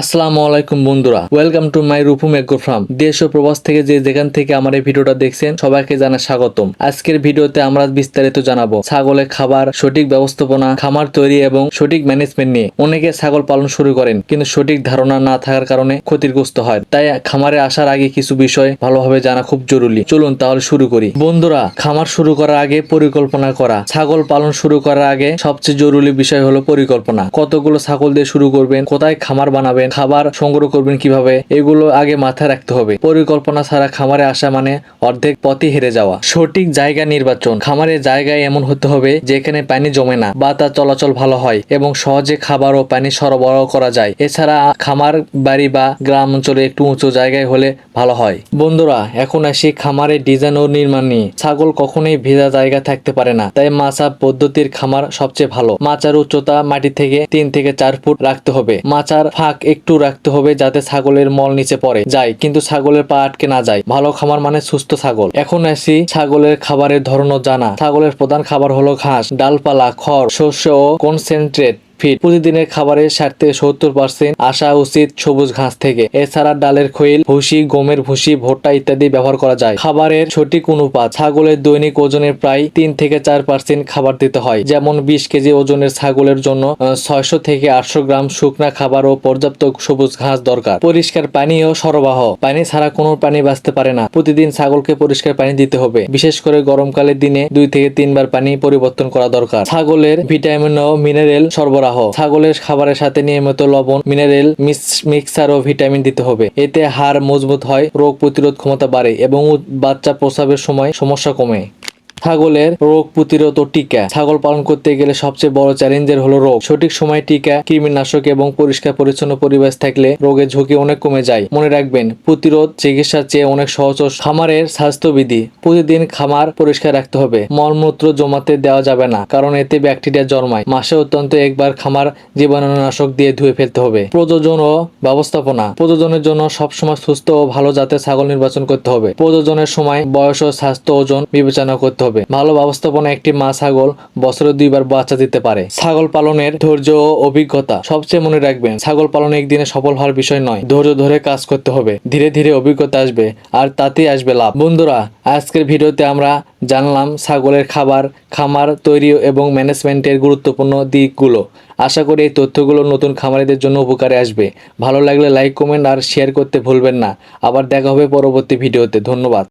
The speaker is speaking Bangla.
আসসালামু আলাইকুম বন্ধুরা। Welcome to my Rupam agro farm দেশ ও প্রবাস থেকে যে যেখান থেকে আমার এই ভিডিওটা দেখছেন, সবাইকে জানা স্বাগতম। আজকের ভিডিওতে আমরা বিস্তারিত জানাব ছাগলের খাবার, সঠিক ব্যবস্থাপনা, খামার তৈরি এবং সঠিক ম্যানেজমেন্ট নিয়ে। অনেকে ছাগল পালন শুরু করেন, কিন্তু সঠিক ধারণা না থাকার কারণে ক্ষতিগ্রস্ত হয়। তাই খামারে আসার আগে কিছু বিষয় ভালোভাবে জানা খুব জরুরি। চলুন তাহলে শুরু করি। বন্ধুরা, খামার শুরু করার আগে পরিকল্পনা করা। ছাগল পালন শুরু করার আগে সবচেয়ে জরুরি বিষয় হলো পরিকল্পনা। কতগুলো ছাগল দিয়ে শুরু করবেন, কোথায় খামার বানাবেন খাবার সংগ্রহ করবেন কীভাবে, এগুলো আগে মাথায় রাখতে হবে। পরিকল্পনা ছাড়া খামারে আসা মানে অর্ধেক পথই হেরে যাওয়া। সঠিক জায়গা নির্বাচন। খামারের জায়গায় এমন হতে হবে যেখানে পানি জমে না বা তার চলাচল ভালো হয় এবং সহজে খাবার ও পানি সরবরাহ করা যায়। এছাড়া খামার বাড়ি বা গ্রাম অঞ্চলে একটু উঁচু জায়গায় হলে ভালো হয়। বন্ধুরা, এখন আসি খামারের ডিজাইন ও নির্মাণ নিয়ে। ছাগল কখনোই ভেজা জায়গা থাকতে পারে না, তাই মাচা পদ্ধতির খামার সবচেয়ে ভালো। মাচার উচ্চতা মাটি থেকে তিন থেকে চার ফুট রাখতে হবে। মাচার ফাঁক একটু রাখতে হবে যাতে ছাগলের মল নিচে পড়ে, যায়। কিন্তু ছাগলের পা আটকে না যায়। ভালো খামার মানে সুস্থ ছাগল। এখন আসি ছাগলের খাবারের ধরন জানা। ছাগলের প্রধান খাবার হলো ঘাস, ডালপালা, খড়, শস্য ও কনসেন্ট্রেট। ফিট। প্রতিদিনের খাবারের ষাট থেকে সত্তর পার্সেন্ট আসা উচিত সবুজ ঘাস থেকে। এছাড়া ডালের খৈল, ভুসি, গমের ভুসি, ভুট্টা ইত্যাদি ব্যবহার করা যায়। খাবারের সঠিক অনুপাত ছাগলের দৈনিক ওজনের প্রায় তিন থেকে চার পার্সেন্ট খাবার দিতে হয়। যেমন বিশ কেজি ওজনের ছাগলের জন্য ছয়শো থেকে আটশো গ্রাম শুকনা খাবার ও পর্যাপ্ত সবুজ ঘাস দরকার। পরিষ্কার পানি ও সরবরাহ। পানি ছাড়া কোনো প্রাণী বাঁচতে পারে না। প্রতিদিন ছাগলকে পরিষ্কার পানি দিতে হবে। বিশেষ করে গরমকালের দিনে দুই থেকে তিনবার পানি পরিবর্তন করা দরকার। ছাগলের ভিটামিন ও মিনারেল সরবরাহ। ছাগলের খাবারের সাথে নিয়মিত লবণ, মিনারেল মিক্সার ও ভিটামিন দিতে হবে। এতে হাড় মজবুত হয়, রোগ প্রতিরোধ ক্ষমতা বাড়ে এবং বাচ্চা প্রসাবের সময় সমস্যা কমে। ছাগলের রোগ প্রতিরোধ ও টিকা। ছাগল পালন করতে গেলে সবচেয়ে বড় চ্যালেঞ্জের হলো রোগ। সঠিক সময় টিকা, কৃমিনাশক এবং পরিষ্কার পরিচ্ছন্ন পরিবেশ থাকলে রোগের ঝুঁকি অনেক কমে যায়। মনে রাখবেন, প্রতিরোধ চিকিৎসার চেয়ে অনেক সহজ ও খামারের স্বাস্থ্যবিধি। প্রতিদিন খামার পরিষ্কার রাখতে হবে। মলমূত্র জমাতে দেওয়া যাবে না, কারণ এতে ব্যাকটেরিয়া জন্মায়। মাসে অত্যন্ত একবার খামার জীবাণুনাশক দিয়ে ধুয়ে ফেলতে হবে। প্রযোজন ও ব্যবস্থাপনা। প্রযোজনের জন্য সবসময় সুস্থ ও ভালো জাতের ছাগল নির্বাচন করতে হবে। প্রযোজনের সময় বয়স ও স্বাস্থ্য ওজন বিবেচনা করতে হবে। ভালো ব্যবস্থাপনা একটি মা ছাগল বছরে দুইবার বাচ্চা দিতে পারে। ছাগল পালনের ধৈর্য ও অভিজ্ঞতা সবচেয়ে মনে রাখবেন, ছাগল পালন একদিনে সফল হওয়ার বিষয় নয়, ধৈর্য ধরে কাজ করতে হবে। ধীরে ধীরে অভিজ্ঞতা আসবে আর তাতেই আসবে লাভ। বন্ধুরা, আজকের ভিডিওতে আমরা জানলাম ছাগলের খাবার, খামার তৈরি এবং ম্যানেজমেন্টের গুরুত্বপূর্ণ দিকগুলো। আশা করি এই তথ্যগুলো নতুন খামারিদের জন্য উপকারে আসবে। ভালো লাগলে লাইক, কমেন্ট আর শেয়ার করতে ভুলবেন না। আবার দেখা হবে পরবর্তী ভিডিওতে। ধন্যবাদ।